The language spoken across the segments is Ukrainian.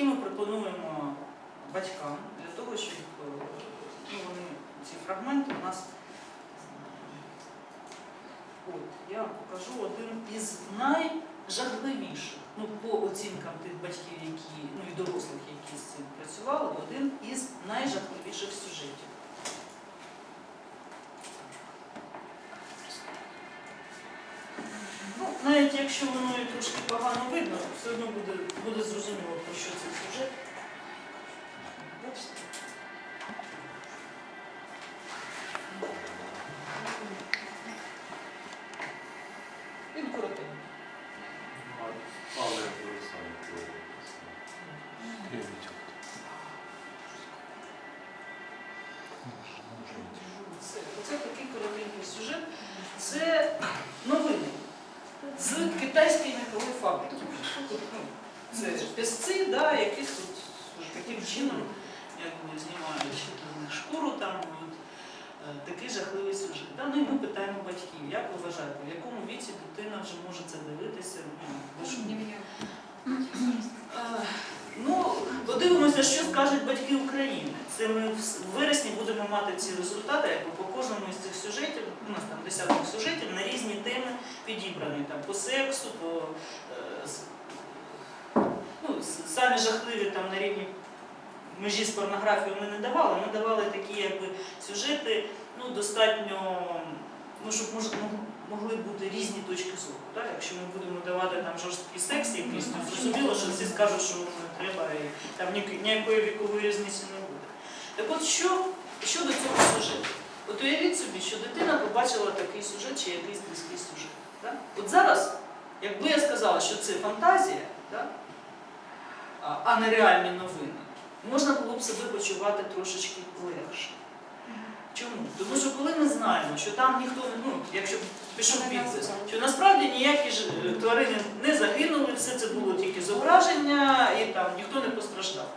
які ми пропонуємо батькам для того, щоб е, ну, вони, ці фрагменти у нас. От, я покажу один із найжахливіших, ну, по оцінкам тих батьків, які, ну і дорослих, які з цим працювали, один із найжахливіших сюжетів. Навіть якщо воно і трошки погано видно, все одно буде, буде зрозуміло, про що цей сюжет. Бачите? Він коротенький. Але. Це, оце такий коротенький сюжет. Це новини з китайської м'якової фабрики. Ну, Це пісці, да, які тут таким чином якби, знімають шкуру там. Е, такий жахливий сюжет. Да? Ну і ми питаємо батьків, як ви вважаєте, в якому віці дитина вже може це дивитися? Ну, ви ж- Е, Ну, подивимося, що скажуть батьки України. Це ми в вересні будемо мати ці результати, якби по кожному із цих сюжетів, у нас там десяток сюжетів на різні теми підібрані там по сексу, по е, ну, самі жахливі там на рівні межі з порнографією ми не давали. Ми давали такі якби сюжети, ну достатньо, ну щоб мож, мог- могли бути різні точки зору. Якщо ми будемо давати там жорсткий секс якийсь, то зрозуміло, що всі скажуть, що треба, там ніякої вікової різниці не буде. Так от що до цього сюжету? От уявіть собі, що дитина побачила такий сюжет чи якийсь близький сюжет. Так? От зараз, якби я сказала, що це фантазія, так? а- а не реальні новини, можна було б себе почувати трошечки легше. Чому? Тому що коли ми знаємо, що там ніхто ну, якщо пішов підпис, що насправді ніякі ж е, тварини не загинули, все це було тільки зображення і там ніхто не постраждав.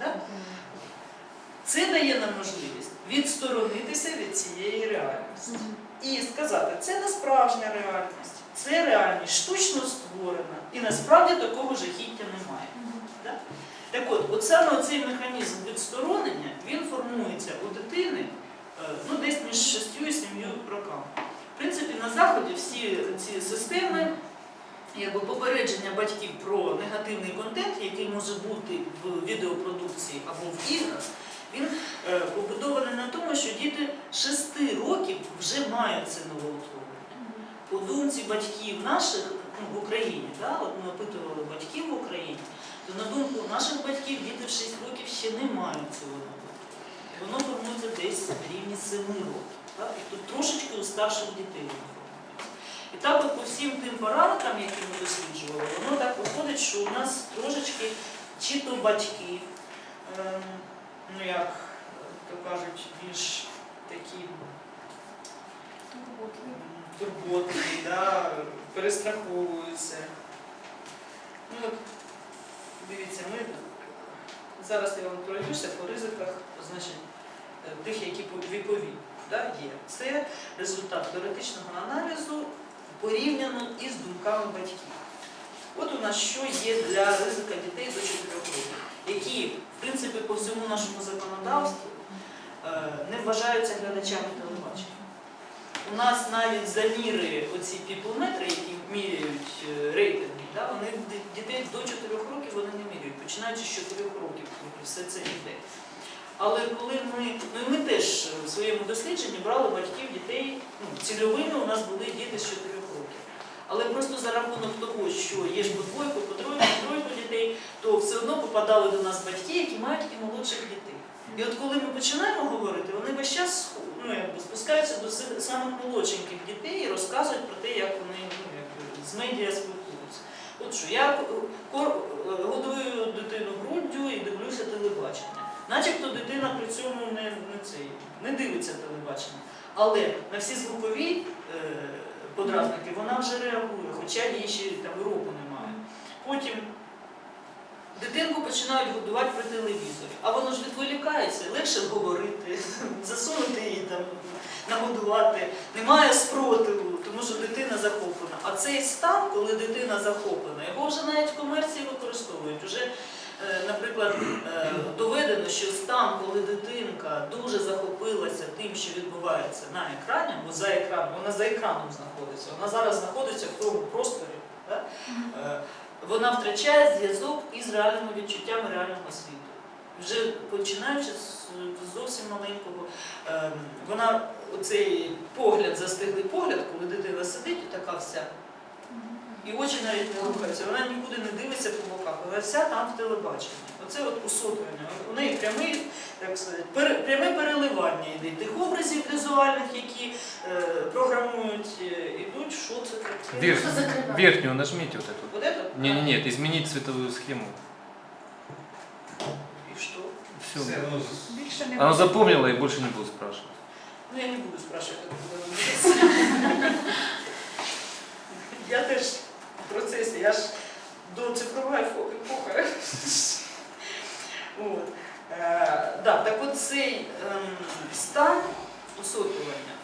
Да? Це дає нам можливість відсторонитися від цієї реальності і сказати, це не справжня реальність, це реальність штучно створена, і насправді такого жахіття немає. Так от, от саме цей механізм відсторонення, він формується у дитини ну, десь між 6 і 7 роками. В принципі, на Заході всі ці системи якби попередження батьків про негативний контент, який може бути в відеопродукції або в іграх, він е, побудований на тому, що діти 6 років вже мають це новоутворення. По думці батьків наших ну, в Україні, да, от ми опитували батьків в Україні, то на думку наших батьків діти в 6 років ще не мають цього. Воно формується десь в рівні 7 років. Так? Тут трошечки у старших дітей формується. І так от по всім тим параметрам, які ми досліджували, воно так виходить, що у нас трошечки чи то батьки, ем, ну як то кажуть, більш такі м, турботливі, да, перестраховуються. Ну, от, дивіться, ми зараз я вам пройдуся по ризиках, значить, е, тих, які вікові да, є. Це результат теоретичного аналізу порівняно із думками батьків. От у нас що є для ризика дітей до 4 років, які, в принципі, по всьому нашому законодавству е, не вважаються глядачами. У нас навіть заміри, оці піплометри, які міряють е, рейтинги, да, вони дітей до 4 років вони не міряють, починаючи з 4 років, все це йде. Але коли ми, ну і ми теж в своєму дослідженні брали батьків дітей, ну, цільовими у нас були діти з 4 років. Але просто за рахунок того, що є ж по двойку, по тройку, по тройку дітей, то все одно попадали до нас батьки, які мають і молодших дітей. І от коли ми починаємо говорити, вони весь час ну, якби, спускаються до самих молодшеньких дітей і розказують про те, як вони ну, якби, з медіа спілкуються. От що, я годую дитину груддю і дивлюся телебачення. Начебто дитина при цьому не, не, цей, не дивиться телебачення. Але на всі звукові е, подразники вона вже реагує, хоча їй ще там року немає. Потім дитинку починають годувати при телевізорі, а воно ж відволікається, легше говорити, засунути її там, нагодувати. Немає спротиву, тому що дитина захоплена. А цей стан, коли дитина захоплена, його вже навіть в комерції використовують. Уже е, наприклад, е, доведено, що стан, коли дитинка дуже захопилася тим, що відбувається на екрані, бо за екраном, вона за екраном знаходиться, вона зараз знаходиться в тому просторі, да? Вона втрачає зв'язок із реальними відчуттями реального світу. Вже починаючи з з зовсім маленького, ем, вона оцей погляд, застиглий погляд, коли дитина сидить, і така вся. І очі навіть не рухаються, вона нікуди не дивиться по боках, вона вся там в телебаченні. Оце от усотування. У неї прямий, як сказати, пере- пряме переливання йде тих образів візуальних, які е, програмують, е, ідуть, що це таке. Верх, Что закрывать? верхнюю нажмите вот эту. Вот это? Не, не, нет, изменить цветовую схему. І що? Все. Більше не Она буде. запомнила и больше не буду спрашивать. Ну, я не буду спрашивать, как это робиться. Я теж в процесі, я ж до цифрової епохи. Да, так от цей ем, стан усотування,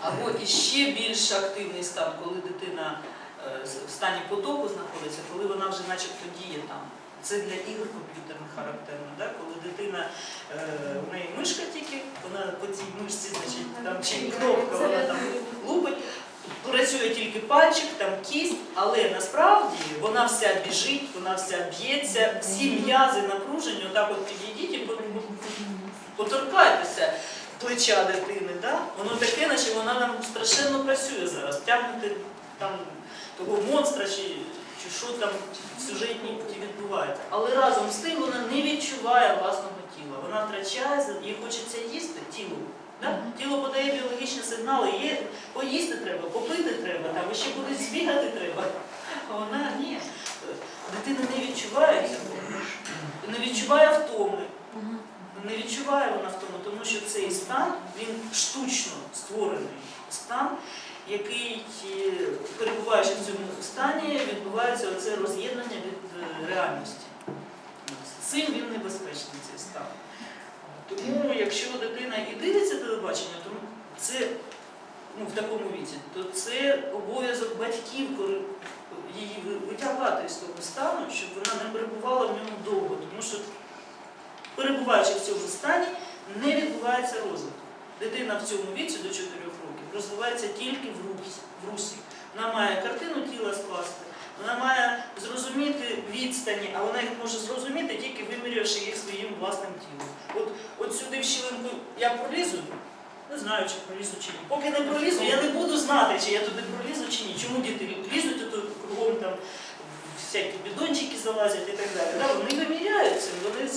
або іще більш активний стан, коли дитина е, в стані потоку знаходиться, коли вона вже начебто діє там. Це для ігор комп'ютерних характерно, да? коли дитина, е, у неї мишка тільки, вона по цій мишці, значить, там чи кнопка, вона там лупить, працює тільки пальчик, там кість, але насправді вона вся біжить, вона вся б'ється, всі м'язи напружені, отак от підійдіть і поторкайтеся плеча дитини, да? воно таке, наче вона нам страшенно працює зараз, тягнути там того монстра чи, чи що там в сюжетній путі відбувається. Але разом з тим вона не відчуває власного тіла. Вона втрачає, їй хочеться їсти тіло. Да? Тіло подає біологічні сигнали, є, поїсти треба, попити треба, там ще кудись збігати треба. А вона ні. Дитина не відчуває цього, не відчуває втоми. Не відчуває вона втому, тому що цей стан він штучно створений стан, який, е, перебуваючи в цьому стані, відбувається оце роз'єднання від е, реальності. Цим він небезпечний цей стан. Тому, якщо дитина і дивиться телебачення, то це ну, в такому віці, то це обов'язок батьків, її витягати з того стану, щоб вона не перебувала в ньому довго. Тому що перебуваючи в цьому стані, не відбувається розвиток. Дитина в цьому віці до 4 років розвивається тільки в русі. Вона має картину тіла скласти, вона має зрозуміти відстані, а вона їх може зрозуміти тільки вимірявши їх своїм власним тілом. От, от сюди в щілинку я пролізу, не знаю, чи пролізу чи ні. Поки не пролізу, я не буду знати, чи я туди пролізу чи ні. Чому діти лізуть ото кругом там всякі бідончики залазять і так далі. Да, вони виміряються, вони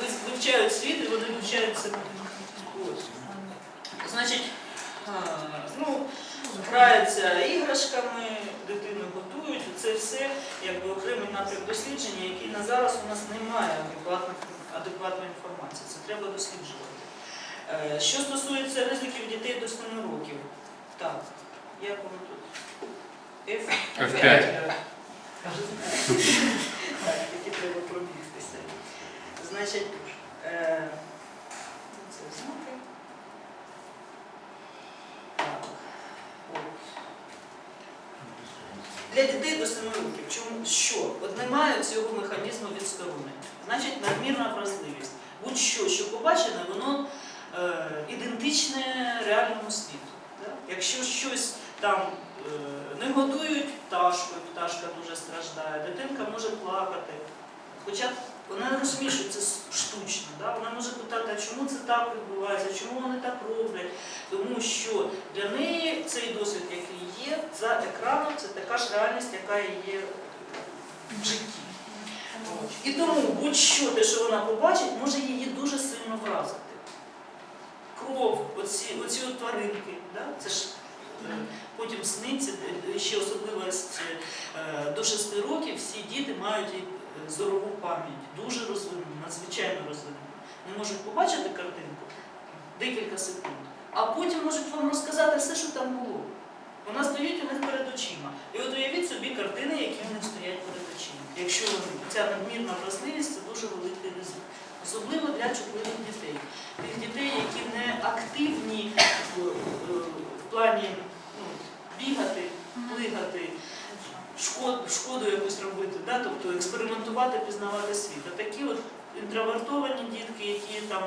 вивчають світ і вони вивчають себе. Значить, ну, граються іграшками, дитину готують. Це все якби окремий напрям дослідження, який на зараз у нас немає адекватної інформації. Це треба досліджувати. Е, Що стосується ризиків дітей до 7 років, так, як воно тут? F? F5. Так, тільки треба пробігтися. Значить, е, це. Так, от. Для дітей до 7 років. Чому що? От немає цього механізму відсторонення. Значить, надмірна вразливість. Будь-що, що побачене, воно е, ідентичне реальному світу. Да? Якщо щось там е, не годують пташкою, пташка дуже страждає, дитинка може плакати. Хоча вона не розуміє, це штучно. Да? Вона може питати, а чому це так відбувається, чому вони так роблять. Тому що для неї цей досвід, який є за екраном, це така ж реальність, яка є в житті. І тому будь-що те, що вона побачить, може її дуже сильно вразити. Кров, оці, оці от тваринки, да? це ж е, потім сниться, е, ще особливість е, до 6 років всі діти мають е, зорову пам'ять, дуже розвинену, надзвичайно розвинену. Не можуть побачити картинку декілька секунд, а потім можуть вам розказати все, що там було. Вона стоїть у них перед очима. І от уявіть собі картини, які в них стоять перед очима. Якщо вони, ця надмірна вразливість це дуже великий ризик. Особливо для чутливих дітей. Тих дітей, які не активні в, плані бігати, плигати, шкод, шкоду якусь робити, да? тобто експериментувати, пізнавати світ. А такі от інтровертовані дітки, які там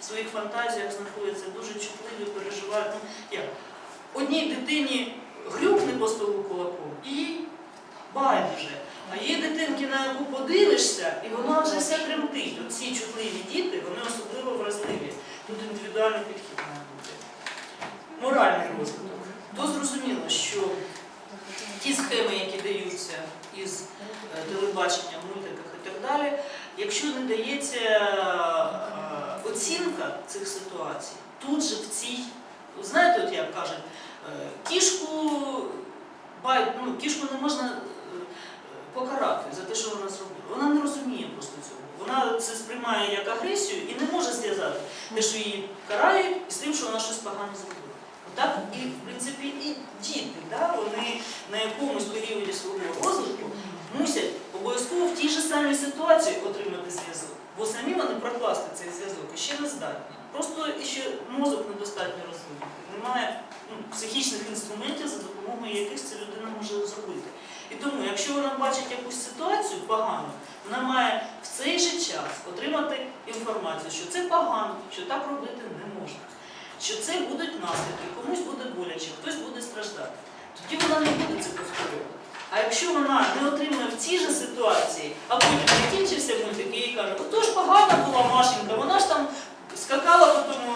в своїх фантазіях знаходяться, дуже чутливі, переживають. Ну, як? Одній дитині грюкне по столу кулаком і байдуже. А є дитинки, на яку подивишся, і вона вже вся тремтить. Оці чутливі діти, вони особливо вразливі. Тут індивідуальний підхід має бути. Моральний розвиток. То зрозуміло, що ті схеми, які даються із е, телебачення, мультиках і так далі, якщо не дається е, оцінка цих ситуацій, тут же в цій, знаєте, от як кажуть, е, кішку, ну, кішку не можна покарати за те, що вона зробила. Вона не розуміє просто цього. Вона це сприймає як агресію і не може зв'язати те, що її карають, з тим, що вона щось погано зробила. Так і в принципі і діти, да, вони на якомусь періоді свого розвитку мусять обов'язково в тій же самій ситуації отримати зв'язок, бо самі вони прокласти цей зв'язок і ще не здатні. Просто ще мозок недостатньо розвинутий. Немає ну, психічних інструментів, за допомогою яких ця людина може зробити. І тому, якщо вона бачить якусь ситуацію погану, вона має в цей же час отримати інформацію, що це погано, що так робити не можна що це будуть наслідки, комусь буде боляче, хтось буде страждати. Тоді вона не буде це повторювати. А якщо вона не отримує в цій же ситуації, а потім закінчився мультик і їй каже, отож погана була Машенька, вона ж там скакала по тому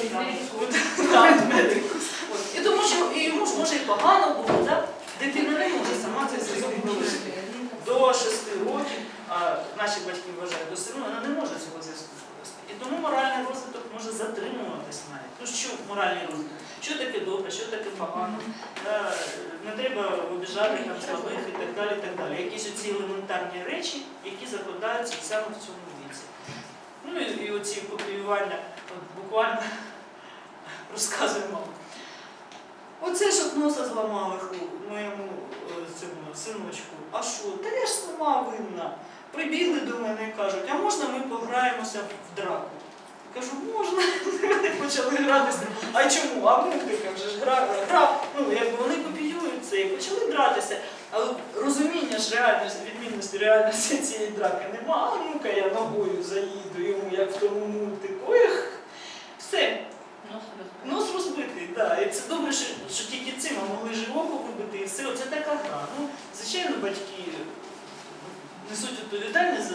е, там, от, там, от. І тому що і йому ж може і погано було, так? Дитина не може сама цей зв'язок провести. До 6 років, а наші батьки вважають до 7, вона не може цього зв'язку провести. І тому моральний розвиток може затримуватись навіть. Ну що моральний розвиток? Що таке добре, що таке погано? Та, не треба обіжати там слабих і так далі. так далі. Якісь оці елементарні речі, які закладаються саме в цьому віці. Ну і, і оці копіювання, от буквально розказує мама. Оце ж от носа зламали моєму е, цьому синочку. А що? Та я ж сама винна. Прибігли до мене і кажуть, а можна ми пограємося в драку? Я кажу, можна. Вони почали гратися. А чому? А мультика вже ж гра, гра. Ну, якби вони копіюють це і почали гратися. Але розуміння ж реальності, відмінності реальності цієї драки нема, а ну-ка я ногою заїду йому, як в тому мультику. Ех, Все. Нос розбитий, так. І це добре, що, що тільки цим могли живого вибити, і все. Оце така гра. Ну, Звичайно, батьки несуть відповідальність за